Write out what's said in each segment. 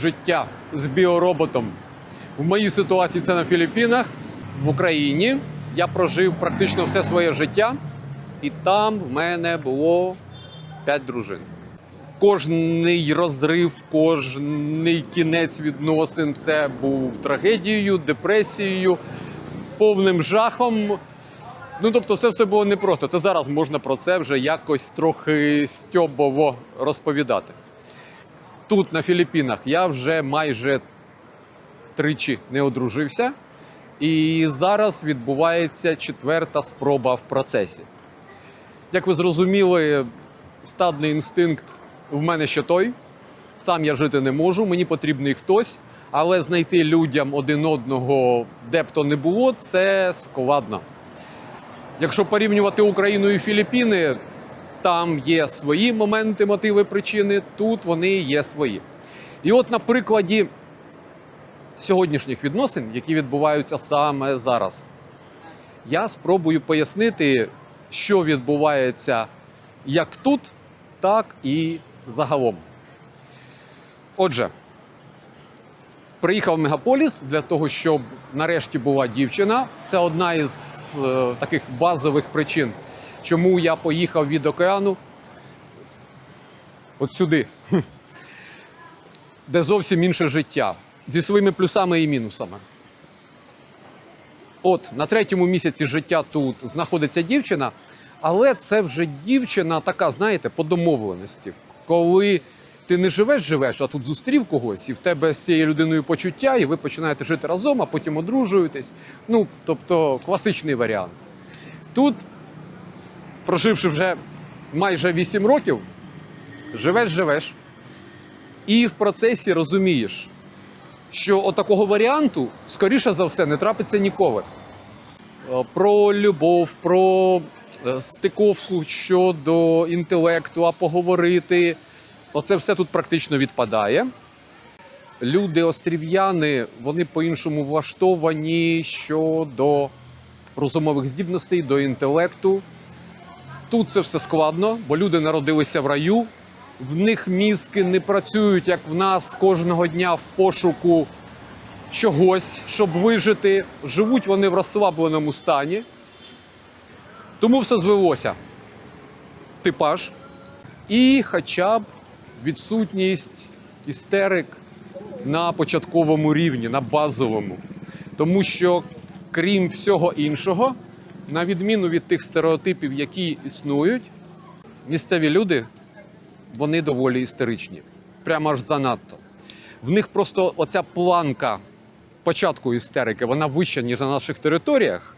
життя з біороботом. В моїй ситуації це на Філіппінах, в Україні. Я прожив практично все своє життя, і там в мене було п'ять дружин. Кожний розрив, кожний кінець відносин це був трагедією, депресією, повним жахом. Ну, тобто, це все було непросто. Це зараз можна про це вже якось трохи стьобово розповідати. Тут, на Філіппінах, я вже майже тричі не одружився, і зараз відбувається четверта спроба в процесі. Як ви зрозуміли, стадний інстинкт в мене ще той. Сам я жити не можу, мені потрібний хтось, але знайти людям один одного, де б то не було, це складно. Якщо порівнювати Україну і Філіппіни, там є свої моменти, мотиви, причини, тут вони є свої. І от на прикладі сьогоднішніх відносин, які відбуваються саме зараз, я спробую пояснити, що відбувається як тут, так і загалом. Отже, приїхав в мегаполіс для того, щоб нарешті була дівчина. Це одна із е, таких базових причин, чому я поїхав від океану от сюди, де зовсім інше життя зі своїми плюсами і мінусами. От на третьому місяці життя тут знаходиться дівчина, але це вже дівчина така, знаєте, по домовленості. Коли ти не живеш, живеш, а тут зустрів когось, і в тебе з цією людиною почуття, і ви починаєте жити разом, а потім одружуєтесь. Ну, тобто класичний варіант. Тут, проживши вже майже 8 років, живеш, живеш, і в процесі розумієш, що отакого варіанту, скоріше за все, не трапиться ніколи. Е, Про любов, про е, стиковку щодо інтелекту, а поговорити. Оце все тут практично відпадає. Люди острів'яни, вони по-іншому влаштовані щодо розумових здібностей, до інтелекту. Тут це все складно, бо люди народилися в раю, в них мізки не працюють, як в нас кожного дня в пошуку чогось, щоб вижити. Живуть вони в розслабленому стані. Тому все звелося. Типаж і хоча б відсутність істерик на початковому рівні, на базовому. Тому що, крім всього іншого, на відміну від тих стереотипів, які існують, місцеві люди вони доволі істеричні. Прямо аж занадто. В них просто оця планка початку істерики, вона вища, ніж на наших територіях.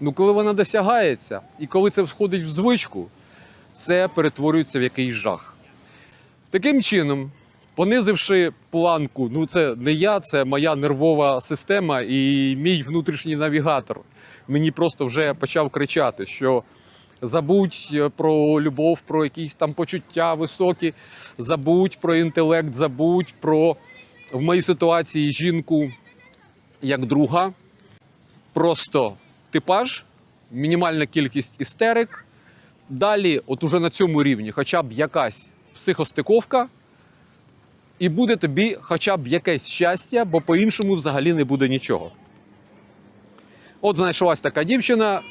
Ну, коли вона досягається, і коли це входить в звичку, це перетворюється в якийсь жах. Таким чином, понизивши планку, ну це не я, це моя нервова система і мій внутрішній навігатор. Мені просто вже почав кричати, що забудь е, про любов, про якісь там почуття високі, забудь про інтелект, забудь про в моїй ситуації жінку як друга. Просто типаж, мінімальна кількість істерик. Далі, от уже на цьому рівні, хоча б якась психостиковка, і буде тобі хоча б якесь щастя, бо по-іншому взагалі не буде нічого. От знайшлась така дівчина,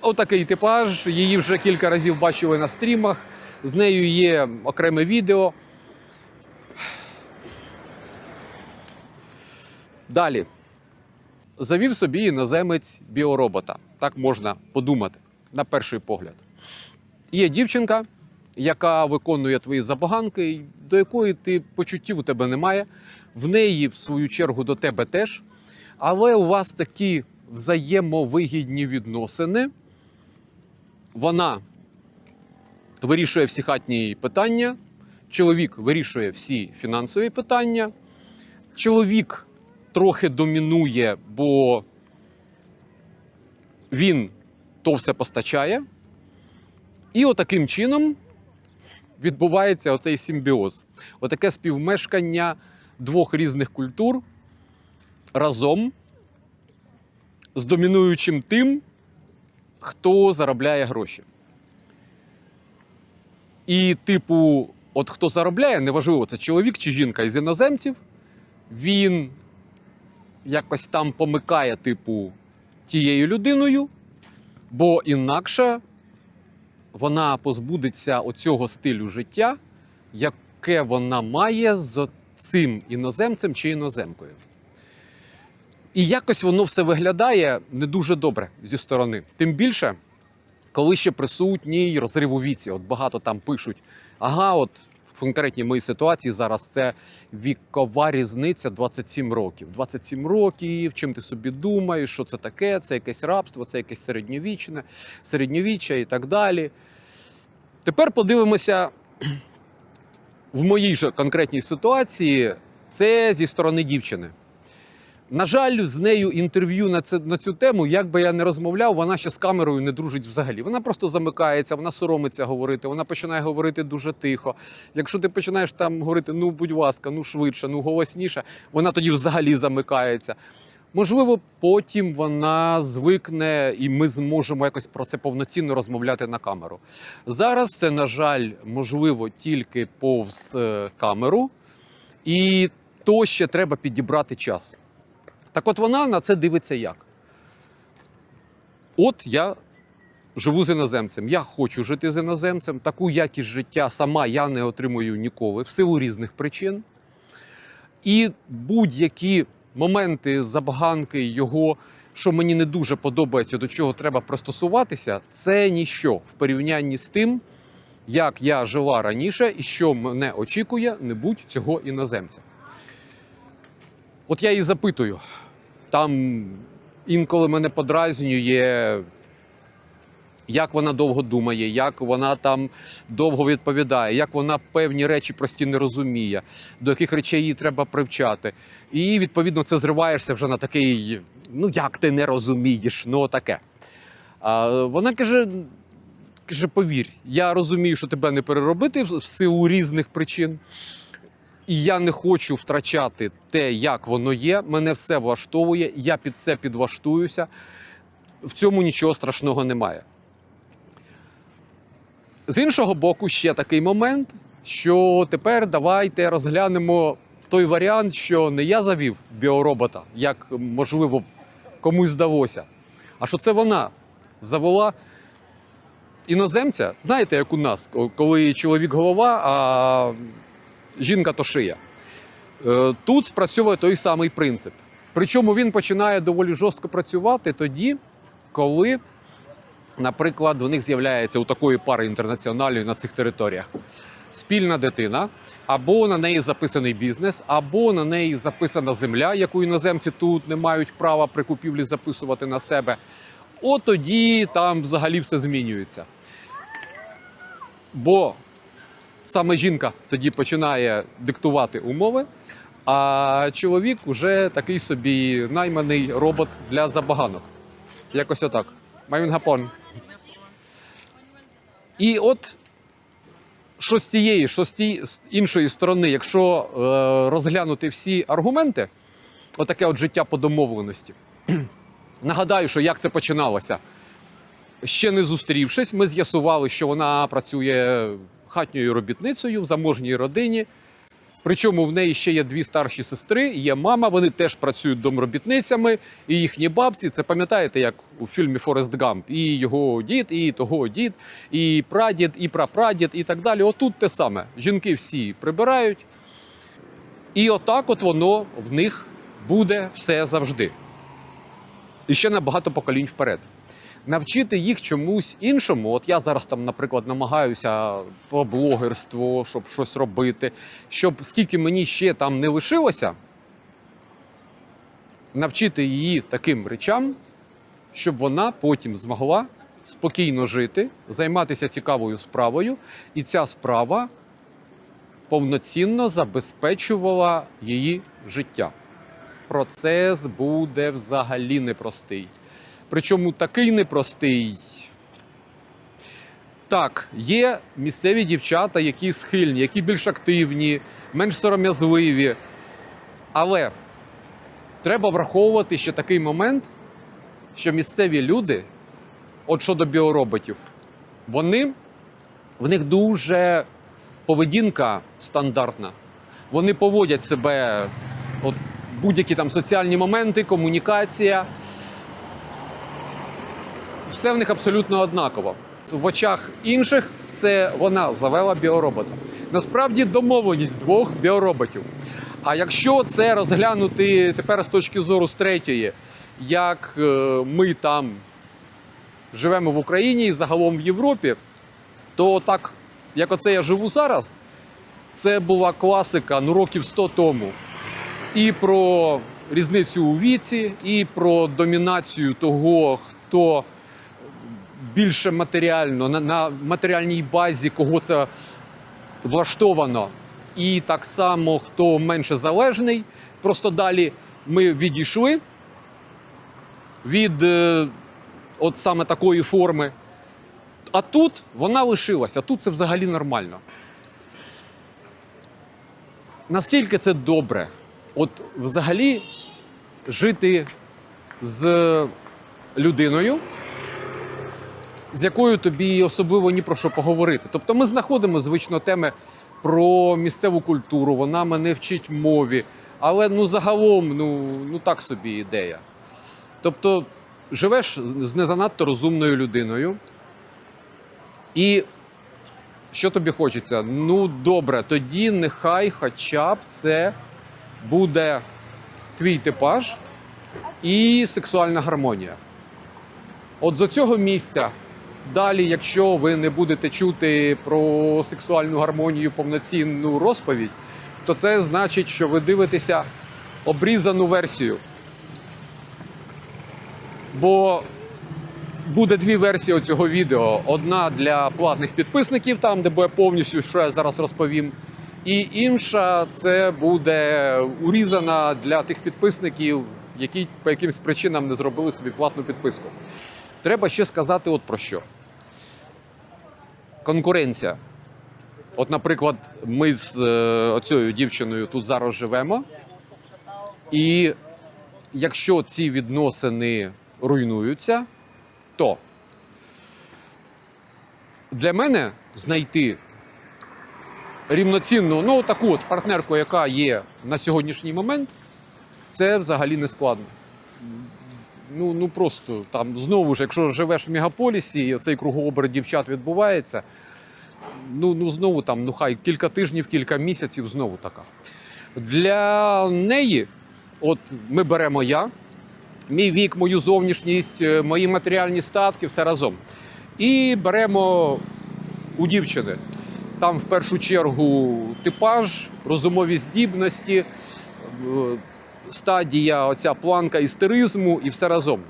отакий типаж. Її вже кілька разів бачили на стрімах. З нею є окреме відео. Далі. Завів собі іноземець біоробота. Так можна подумати на перший погляд. Є дівчинка, яка виконує твої забаганки, до якої ти почуттів у тебе немає. В неї, в свою чергу, до тебе теж. Але у вас такі взаємовигідні відносини. Вона вирішує всі хатні питання, чоловік вирішує всі фінансові питання. Чоловік трохи домінує, бо він то все постачає. І отаким чином відбувається оцей симбіоз. Отаке співмешкання двох різних культур разом з домінуючим тим, хто заробляє гроші. І, типу, от хто заробляє, неважливо, це чоловік чи жінка із іноземців, він якось там помикає, типу, тією людиною, бо інакше вона позбудеться оцього стилю життя, яке вона має з цим іноземцем чи іноземкою. І якось воно все виглядає не дуже добре зі сторони. Тим більше, коли ще присутній розрив у віці. От багато там пишуть: ага, от в конкретній моїй ситуації зараз це вікова різниця 27 років. 27 років, чим ти собі думаєш, що це таке, це якесь рабство, це якесь середньовічне, середньовіччя і так далі. Тепер подивимося в моїй же конкретній ситуації, це зі сторони дівчини. На жаль, з нею інтерв'ю на, це, на цю тему, як би я не розмовляв, вона ще з камерою не дружить взагалі. Вона просто замикається, вона соромиться говорити, вона починає говорити дуже тихо. Якщо ти починаєш там говорити, ну будь ласка, ну швидше, ну голосніше, вона тоді взагалі замикається. Можливо, потім вона звикне, і ми зможемо якось про це повноцінно розмовляти на камеру. Зараз це, на жаль, можливо тільки повз е, камеру, і то ще треба підібрати час. Так от вона на це дивиться як? От я живу з іноземцем, я хочу жити з іноземцем. Таку якість життя сама я не отримую ніколи в силу різних причин. І будь-які моменти забаганки його, що мені не дуже подобається, до чого треба пристосуватися, це ніщо в порівнянні з тим, як я жила раніше і що мене очікує, не будь цього іноземця. От я її запитую. Там інколи мене подразнює, як вона довго думає, як вона там довго відповідає, як вона певні речі прості не розуміє, до яких речей її треба привчати. І відповідно це зриваєшся вже на такий: ну як ти не розумієш, ну таке. А вона каже: каже: повір, я розумію, що тебе не переробити в силу різних причин. І я не хочу втрачати те, як воно є. Мене все влаштовує, я під це підлаштуюся. В цьому нічого страшного немає. З іншого боку, ще такий момент, що тепер давайте розглянемо той варіант, що не я завів біоробота, як можливо комусь здалося, а що це вона завела іноземця. Знаєте, як у нас, коли чоловік голова, а жінка то шия. Е, Тут спрацьовує той самий принцип. Причому він починає доволі жорстко працювати тоді, коли, наприклад, у них з'являється у такої пари інтернаціональної на цих територіях спільна дитина, або на неї записаний бізнес, або на неї записана земля, яку іноземці тут не мають права при купівлі записувати на себе. От тоді там взагалі все змінюється. Бо саме жінка тоді починає диктувати умови, а чоловік вже такий собі найманий робот для забаганок. Якось отак. Майвінгапон. І от що з тієї, що з тієї з іншої сторони, якщо е, розглянути всі аргументи, отаке от життя по домовленості. Нагадаю, що як це починалося. Ще не зустрівшись, ми з'ясували, що вона працює хатньою робітницею в заможній родині. Причому в неї ще є дві старші сестри, є мама, вони теж працюють домробітницями, і їхні бабці. Це пам'ятаєте, як у фільмі Форест Гамп, і його дід, і того дід, і прадід, і прапрадід, і так далі. Отут те саме. Жінки всі прибирають. І отак от воно в них буде все завжди. І ще на багато поколінь вперед навчити їх чомусь іншому. От я зараз там, наприклад, намагаюся по блогерству, щоб щось робити, щоб скільки мені ще там не лишилося, навчити її таким речам, щоб вона потім змогла спокійно жити, займатися цікавою справою, і ця справа повноцінно забезпечувала її життя. Процес буде взагалі непростий. Причому такий непростий. Так, є місцеві дівчата, які схильні, які більш активні, менш сором'язливі. Але треба враховувати ще такий момент, що місцеві люди, от щодо біороботів, вони, в них дуже поведінка стандартна. Вони поводять себе От будь-які там соціальні моменти, комунікація. Все в них абсолютно однаково. В очах інших це вона завела біоробота. Насправді домовленість двох біороботів. А якщо це розглянути тепер з точки зору з третьої, як е, ми там живемо в Україні і загалом в Європі, то так, як оце я живу зараз, це була класика ну, років 100 тому. І про різницю у віці, і про домінацію того, хто більше матеріально, на, на матеріальній базі, кого це влаштовано, і так само хто менше залежний. Просто далі ми відійшли від е, от саме такої форми. А тут вона лишилася, тут це взагалі нормально. Наскільки це добре? От взагалі жити з людиною, з якою тобі особливо ні про що поговорити. Тобто ми знаходимо звично теми про місцеву культуру, вона мене вчить мові, але ну загалом ну, ну так собі ідея. Тобто живеш з не занадто розумною людиною, і що тобі хочеться? Ну добре, тоді нехай хоча б це буде твій типаж і сексуальна гармонія. От з цього місця далі, якщо ви не будете чути про сексуальну гармонію повноцінну розповідь, то це значить, що ви дивитеся обрізану версію. Бо буде дві версії цього відео: одна для платних підписників, там де буде повністю, що я зараз розповім. І інша це буде урізана для тих підписників, які по якимсь причинам не зробили собі платну підписку. Треба ще сказати от про що. Конкуренція. От, наприклад, ми з е, оцією дівчиною тут зараз живемо. І якщо ці відносини руйнуються, то для мене знайти рівноцінну, ну таку от партнерку, яка є на сьогоднішній момент, це взагалі не складно. Ну, ну просто там знову ж, якщо живеш в мегаполісі, і цей кругооберт дівчат відбувається, ну, ну знову там, ну хай кілька тижнів, кілька місяців знову така. Для неї, от ми беремо я, мій вік, мою зовнішність, е, мої матеріальні статки, все разом. І беремо у дівчини. Там в першу чергу типаж, розумові здібності, е, стадія, оця планка істеризму і все разом.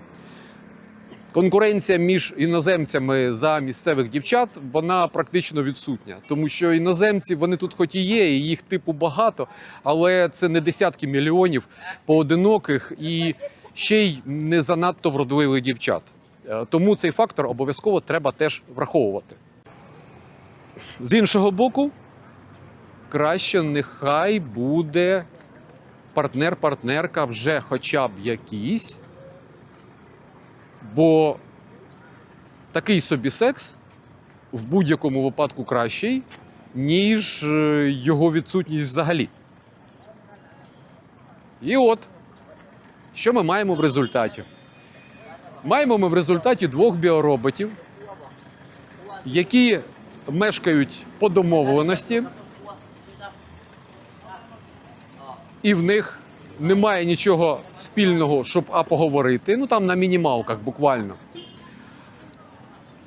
Конкуренція між іноземцями за місцевих дівчат вона практично відсутня, тому що іноземці вони тут, хоч і є, і їх типу багато, але це не десятки мільйонів поодиноких і ще й не занадто вродливих дівчат. Е, Тому цей фактор обов'язково треба теж враховувати. З іншого боку, краще нехай буде партнер-партнерка вже хоча б якийсь, бо такий собі секс в будь-якому випадку кращий, ніж е, його відсутність взагалі. І от, що ми маємо в результаті? Маємо ми в результаті двох біороботів, які мешкають по домовленості, і в них немає нічого спільного, щоб а поговорити. Ну там на мінімалках буквально.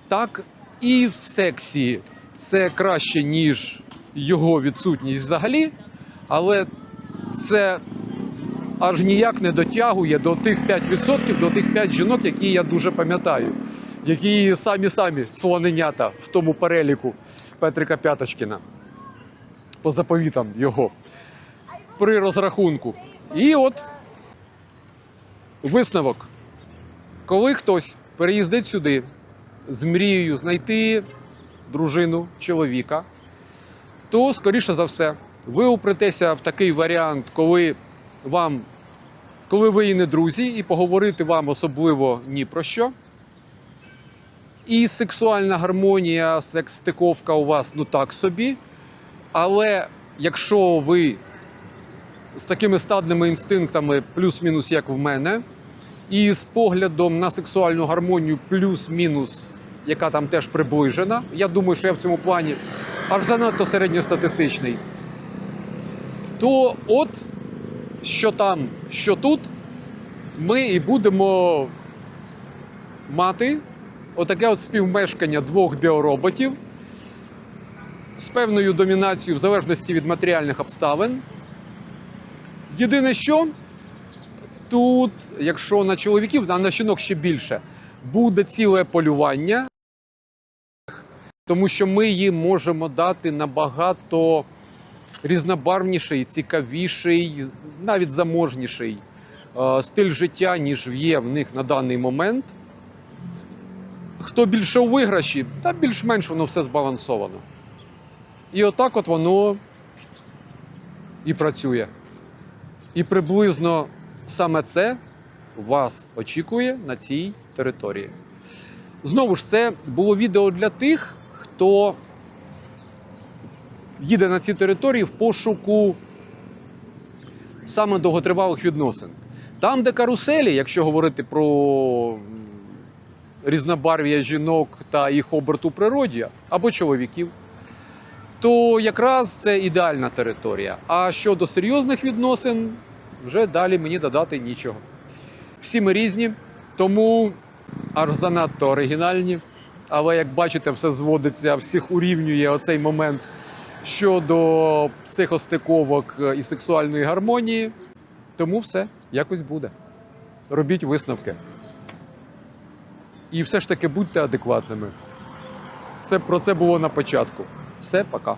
Так, і в сексі це краще, ніж його відсутність взагалі, але це аж ніяк не дотягує до тих 5%, до тих 5 жінок, які я дуже пам'ятаю, які самі самі слоненята в тому переліку Петрика П'яточкіна по заповітам його при розрахунку. І от висновок. Коли хтось переїздить сюди з мрією знайти дружину, чоловіка, то, скоріше за все, ви упретеся в такий варіант, коли вам, коли ви і не друзі, і поговорити вам особливо ні про що. І сексуальна гармонія, секс-стиковка у вас ну так собі. Але якщо ви з такими стадними інстинктами, плюс-мінус, як в мене, і з поглядом на сексуальну гармонію, плюс-мінус, яка там теж приближена. Я думаю, що я в цьому плані аж занадто середньостатистичний. То от що там, що тут, ми і будемо мати отаке от співмешкання двох біороботів з певною домінацією в залежності від матеріальних обставин. Єдине, що тут, якщо на чоловіків, а на жінок ще більше, буде ціле полювання, тому що ми їм можемо дати набагато різнобарвніший, цікавіший, навіть заможніший е, стиль життя, ніж є в них на даний момент. Хто більше у виграші, та більш-менш воно все збалансовано. І отак от воно і працює. І приблизно саме це вас очікує на цій території. Знову ж, це було відео для тих, хто їде на ці території в пошуку саме довготривалих відносин. Там, де каруселі, якщо говорити про різнобарв'я жінок та їх оберт у природі або чоловіків, то якраз це ідеальна територія. А щодо серйозних відносин, вже далі мені додати нічого. Всі ми різні, тому аж занадто оригінальні. Але як бачите, все зводиться, всіх урівнює оцей момент щодо психостиковок і сексуальної гармонії. Тому все якось буде. Робіть висновки. І все ж таки будьте адекватними. Це про це було на початку. Все, пока.